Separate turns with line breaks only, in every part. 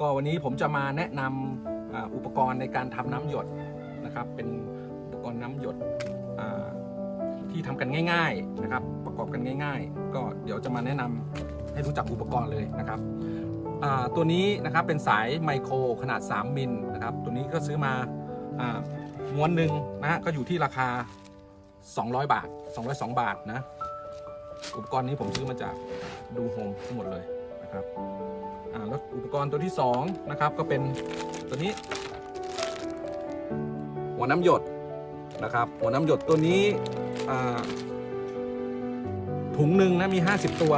ก็วันนี้ผมจะมาแนะนำอุปกรณ์ในการทำน้ำหยดนะครับ เป็นอุปกรณ์น้ำหยดที่ทำกันง่าย ๆนะครับ ประกอบกันง่าย ๆ ก็เดี๋ยวจะมาแนะนำให้รู้จักอุปกรณ์เลยนะครับตัวนี้นะครับเป็นสายไมโครขนาด 3 มิลนะครับ ตัวนี้ก็ซื้อมาอ่าม้วนหนึ่งนะฮะก็อยู่ที่ราคา 200 บาท 202 บาทนะ อุปกรณ์นี้ผมซื้อมาจากดูโฮมทั้งหมดเลยนะครับ อ่าแล้วอุปกรณ์ตัวที่2นะครับก็เป็นตัวนี้ หัวน้ำหยดนะครับหัวน้ำหยดตัวนี้ถุงหนึ่งนะมี 50 ตัว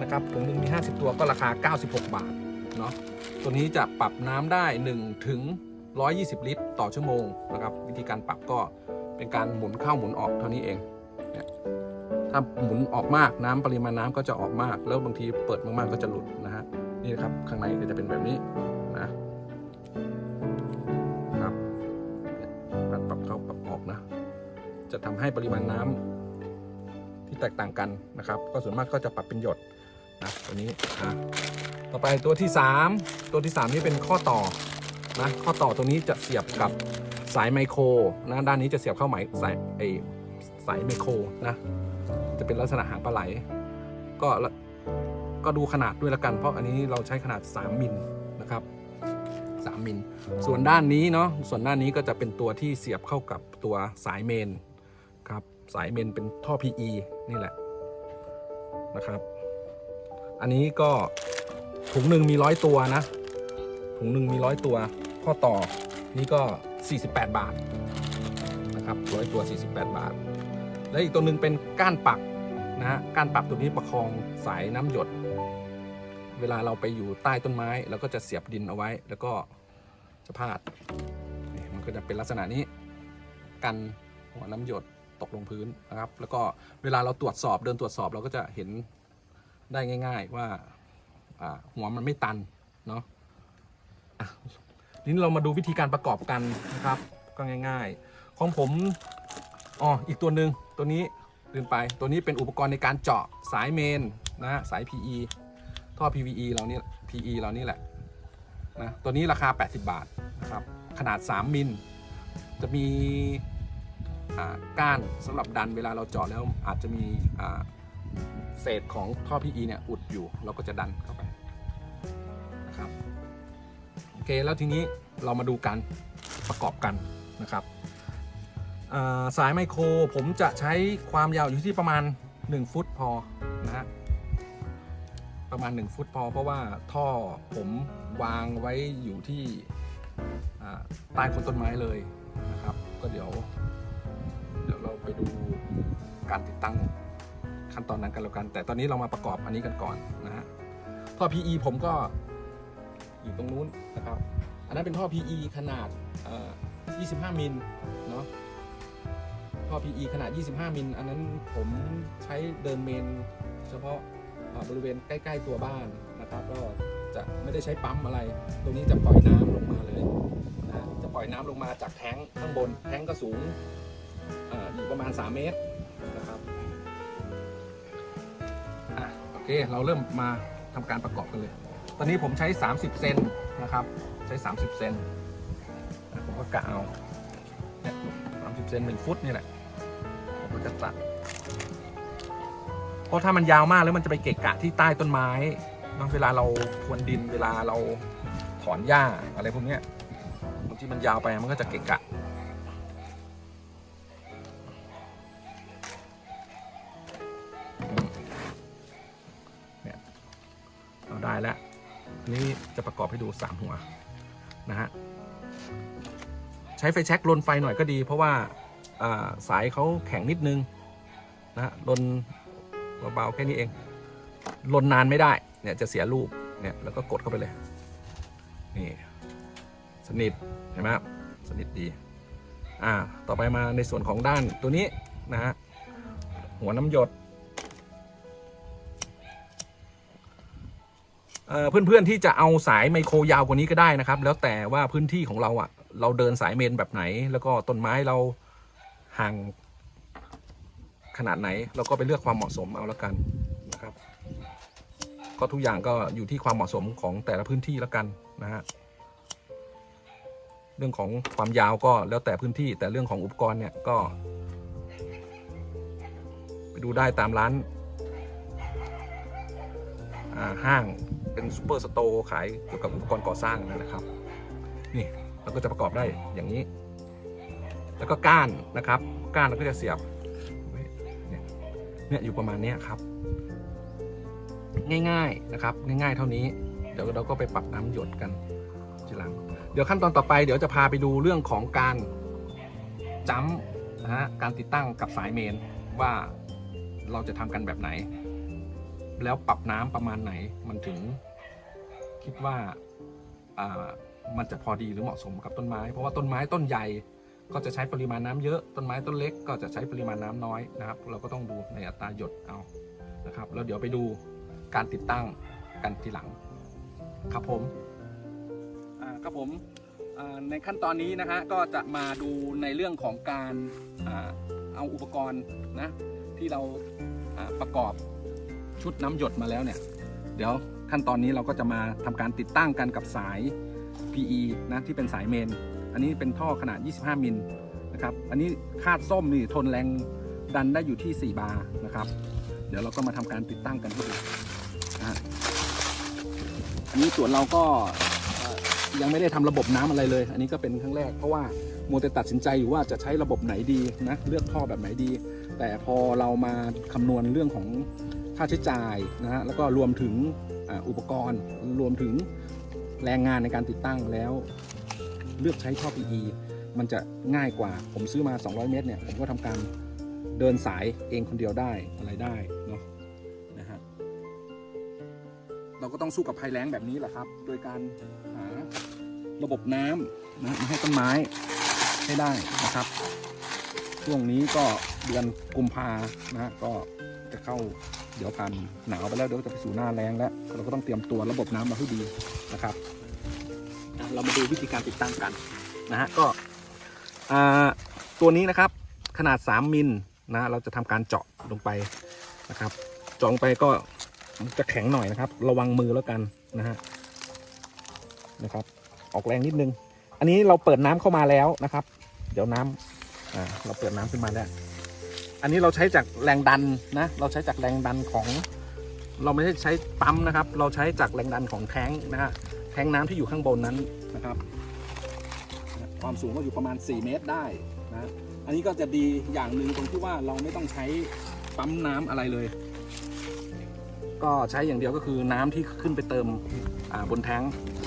นะครับถุงหนึ่งมี 50 ตัวก็ราคา 96 บาทเนาะตัวนี้จะปรับน้ำได้1ถึง120 ลิตร ต่อชั่วโมงนะครับวิธีการปรับก็เป็นการหมุนเข้าหมุนออกเท่านี้เองถ้าหมุนออกมากน้ำปริมาณน้ำก็จะออกมาก แล้วบางทีเปิดมากๆก็จะหลุดนะฮะ นี่นะครับข้างในก็จะเป็นแบบนี้นะครับการปรับเข้าปรับออกนะ จะทำให้ปริมาณน้ำที่แตกต่างกันนะครับ ก็ส่วนมากก็จะปรับเป็นหยดนะตัวนี้อะต่อไปตัวที่ 3 ตัวที่ 3 นี่เป็นข้อต่อนะข้อต่อตรงนี้จะเสียบกับสายไมโครนะด้านนี้จะเสียบเข้าไหมสายไอสายไมโครนะจะเป็นลักษณะหางปลาไหล ก็ละ ก็ดูขนาดด้วยละกัน เพราะอันนี้เราใช้ขนาด 3มิลนะครับ3มิลส่วนด้านนี้เนาะส่วนด้านนี้ก็จะเป็นตัวที่เสียบเข้ากับตัวสายเมนครับสายเมนเป็นท่อ PE นี่แหละนะครับ อันนี้ก็ถุงหนึ่งมีร้อยตัวนะ ถุงหนึ่งมีร้อยตัว ข้อต่อนี่ก็ 48 บาทนะครับร้อยตัว 48 บาท และอีกตัวหนึ่งเป็นก้านปัก นะฮะกานปักตัวนี้ประคองสายน้ำหยด เวลาเราไปอยู่ใต้ต้นไม้เราก็จะเสียบดินเอาไว้ แล้วก็จะพาดมันก็จะเป็นลักษณะนี้ กันหัวน้ำหยดตกลงพื้นนะครับ แล้วก็เวลาเราตรวจสอบเดินตรวจสอบเราก็จะเห็นได้ง่าย ๆว่าหัวมันไม่ตันเนาะนี่เรามาดูวิธีการประกอบกันนะครับ ก็ง่าย ๆ ของผมอ๋ออีกตัวหนึ่งตัวนี้ ลืมไปตัวนี้เป็นอุปกรณ์ในการเจาะสายเมนนะฮะสาย PE ท่อ PVE เรานี่ PE เรานี่แหละนะตัวนี้ราคา 80 บาทนะครับขนาด 3 มิล จะมีก้านสำหรับดันเวลาเราเจาะแล้วอาจจะมีเศษของท่อ PE เนี่ยอุดอยู่เราก็จะดันเข้าไปนะครับโอเคแล้วทีนี้เรามาดูการประกอบกันนะครับ สายไมโครผมจะใช้ความยาวอยู่ที่ประมาณ 1 ฟุตพอนะฮะประมาณ 1 ฟุตพอ เพราะว่าท่อผมวางไว้อยู่ที่ใต้คนต้นไม้เลยนะครับ ก็เดี๋ยว เดี๋ยวเราไปดูการติดตั้งขั้นตอนนั้นกันแล้วกัน แต่ตอนนี้เรามาประกอบอันนี้กันก่อนนะฮะท่อ PE ผมก็อยู่ตรงนู้นนะครับ อันนั้นเป็นท่อ PE ขนาดเอ่อ25 มิลเนาะ ท่อ PE ขนาด 25 มิล อันนั้นผมใช้เดินเมน เฉพาะบริเวณใกล้ ๆ ตัวบ้านนะครับก็จะไม่ได้ใช้ปั๊มอะไร ตรงนี้จะปล่อยน้ำลงมาเลยนะจะปล่อยน้ำลงมาจากแท้งข้างบน แท้งก็สูงออยู่ประมาณ 3 เมตรนะครับอะโอเค เราเริ่มมาทำการประกอบกันเลย ตอนนี้ผมใช้ 30 เซนนะครับ ใช้ 30 เซนผมก็กะเอาเนี่ย30เซน1ฟุตนี่แหละ มก็จะตัดเพราะถ้ามันยาวมากแล้วมันจะไปเกะกะที่ใต้ต้นไม้บางเวลาเราพรวนดินเวลาเราถอนหญ้าอะไรพวกเนี้ยบางทีมันยาวไปมันก็จะเกะกะเนี่ยเราได้แล้วนี้จะประกอบให้ดู3หัวนะฮะใช้ไฟแช็กลนไฟหน่อยก็ดี เพราะว่า สายเขาแข็งนิดนึงนะลนเบาๆแค่นี้เอง ลนนานไม่ได้เนี่ยจะเสียรูปเนี่ยแล้วก็กดเข้าไปเลยนี่สนิทเห็นไหมครับสนิทดีอ่าต่อไปมาในส่วนของด้านตัวนี้นะฮะหัวน้ำหยดเอ่อเพื่อนๆที่จะเอาสายไมโครยาวกว่านี้ก็ได้นะครับ แล้วแต่ว่าพื้นที่ของเราอะ่ะ เราเดินสายเมนแบบไหน แล้วก็ต้นไม้เรา ห่างขนาดไหนเราก็ไปเลือกความเหมาะสมเอาละกันนะครับ ก็ทุกอย่างก็อยู่ที่ความเหมาะสมของแต่ละพื้นที่ล้วกันนะฮะเรื่องของความยาวก็แล้วแต่พื้นที่แต่เรื่องของอุปกรณ์เนี่ยก็ ไปดูได้ตามร้านห้างเป็นซูเปอร์สโตร์ขายเกี่ยวกับอุปกรณ์ก่อสร้างนะครับ นี่เราก็จะประกอบได้อย่างนี้ แล้วก็ก้านนะครับ ก้านเราก็จะเสียบเนี่ยอยู่ประมาณนี้ครับ ง่ายๆนะครับ ง่ายๆ เท่านี้ เดี๋ยวเราก็ไปปรับน้ำหยดกันทีหลัง เดี๋ยวขั้นตอนต่อไปเดี๋ยวจะพาไปดูเรื่องของการจัมป์นะฮะการติดตั้งกับสายเมนว่าเราจะทำกันแบบไหน แล้วปรับน้ำประมาณไหนมันถึง คิดว่ามันจะพอดีหรือเหมาะสมกับต้นไม้ เพราะว่าต้นไม้ต้นใหญ่ ก็จะใช้ปริมาณน้ำเยอะต้นไม้ต้นเล็ก ก็จะใช้ปริมาณน้ำน้อยนะครับ เราก็ต้องดูในอัตราหยดเอานะครับแล้วเดี๋ยวไปดูการติดตั้งกันทีหลัง ครับผมครับผมในขั้นตอนนี้นะฮะก็จะมาดูในเรื่องของการอเอาอุปกรณ์นะที่เราอ่าประกอบชุดน้ำหยดมาแล้วเนี่ย เดี๋ยวขั้นตอนนี้เราก็จะมาทำการติดตั้งกันกับสาย PE นะที่เป็นสายเมน อันนี้เป็นท่อขนาด 25 มิลนะครับ อันนี้คาดส้มนี่ทนแรงดันได้อยู่ที่ 4 บาร์นะครับ เดี๋ยวเราก็มาทำการติดตั้งกันให้ดูอันนี้ส่วนเราก็ยังไม่ได้ทำระบบน้ำอะไรเลย อันนี้ก็เป็นครั้งแรกเพราะว่าโมวแต่ตัดสินใจอยู่ว่าจะใช้ระบบไหนดีนะเลือกท่อแบบไหนดี แต่พอเรามาคำนวณเรื่องของค่าใช้จ่ายนะฮะแล้วก็รวมถึงอุปกรณ์รวมถึงแรงงานในการติดตั้งแล้ว เลือกใช้ท่อ PE มันจะง่ายกว่าผมซื้อมา 200 เมตรเนี่ยผมก็ทำการเดินสายเองคนเดียวได้อะไรได้เนาะนะฮะเราก็ต้องสู้กับภัยแล้งแบบนี้แหละครับ โดยการหาระบบน้ำนะมาให้ต้นไม้ให้ได้นะครับ ช่วงนี้ก็เดือนกุมภานะฮะก็จะเข้าเดี๋ยวกันหนาวไปแล้วเดี๋ยวจะไปสู่หน้าแรงแล้วเราก็ต้องเตรียมตัวระบบน้ำมาให้ดีนะครับ เรามาดูวิธีการติดตั้งกันนะฮะก็ตัวนี้นะครับขนาด 3 มิลนะเราจะทำการเจาะลงไปนะครับเจาะลงไปก็จะแข็งหน่อยนะครับ ระวังมือแล้วกันนะฮะนะครับ ออกแรงนิดนึง อันนี้เราเปิดน้ำเข้ามาแล้วนะครับ เดี๋ยวน้ำอ่าเราเปิดน้ำขึ้นมาแล้ว อันนี้เราใช้จากแรงดันนะเราใช้จากแรงดันของ เราไม่ได้ใช้ปั๊มนะครับ เราใช้จากแรงดันของแท้งนะฮะ แทงน้ำที่อยู่ข้างบนนั้นนะครับ ความสูงก็อยู่ประมาณ 4 เมตรได้นะอันนี้ก็จะดีอย่างหนึ่งตรงที่ว่าเราไม่ต้องใช้ปั๊มน้ำอะไรเลย ก็ใช้อย่างเดียวก็คือน้ำที่ขึ้นไปเติมบนแท้ง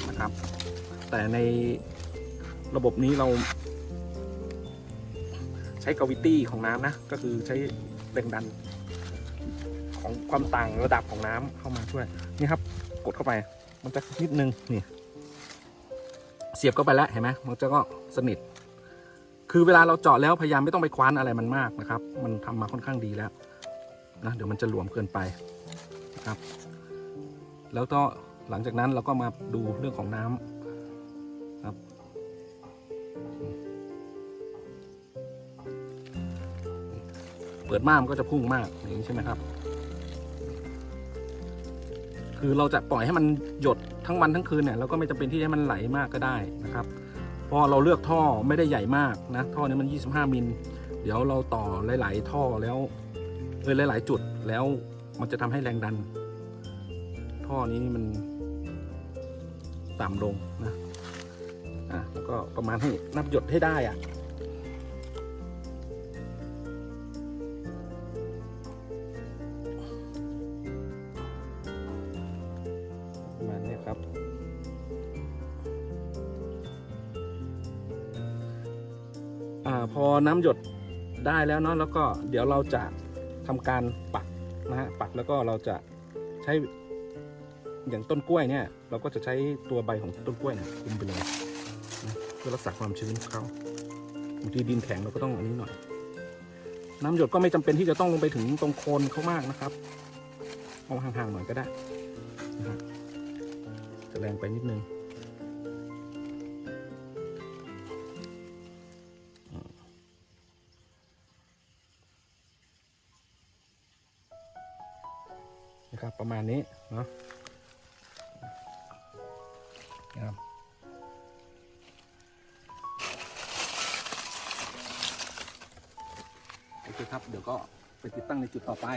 นะครับ แต่ในระบบนี้เรา ใช้กาวิตี้ของน้ำนะ ก็คือใช้แรงดันของความต่างระดับของน้ำเข้ามาช่วยนี่ครับ กดเข้าไป มันจะนิดนึงนี่เสียบเข้าไปแล้วเห็นไหมมันจะก็สนิท คือเวลาเราเจาะแล้วพยายามไม่ต้องไปคว้านอะไรมันมากนะครับ มันทำมาค่อนข้างดีแล้วนะเดี๋ยวมันจะหลวมเกินไปนะครับ แล้วก็หลังจากนั้นเราก็มาดูเรื่องของน้ำครับเปิดม่านมันก็จะพุ่งมากอย่างนี้ใช่ไหมครับ คือเราจะปล่อยให้มันหยดทั้งวันทั้งคืนเนี่ยเราก็ไม่จำเป็นที่ให้มันไหลมากก็ได้นะครับพราะเราเลือกท่อไม่ได้ใหญ่มากนะท่อนี้มัน 25 มิล เดี๋ยวเราต่อหลาย ๆ ท่อแล้วเออหลาย ๆ จุดแล้วมันจะทำให้แรงดัน ท่อนี้มันต่ำลงนะอะแล้วก็ประมาณให้นับหยดให้ได้อะประ อ่าพอน้ำหยดได้แล้วเนาะแล้วก็เดี๋ยวเราจะทำการปักนะฮะปักแล้วก็เราจะใช้อย่างต้นกล้วยเนี่ย เราก็จะใช้ตัวใบของต้นกล้วยเนี่ยคุมไปเลยนะเพื่อรักษาความชื้นของเขาบางทีดินแข็งเราก็ต้องอันนี้หน่อย น้ำหยดก็ไม่จำเป็นที่จะต้องลงไปถึงตรงโคนเขามากนะครับเอาห่างๆหน่อยก็ได้นะฮะจะแรงไปนิดนึง นะครับ ประมาณนี้เนาะนะครับโอเคครับ เดี๋ยวก็ไปติดตั้งในจุดต่อไป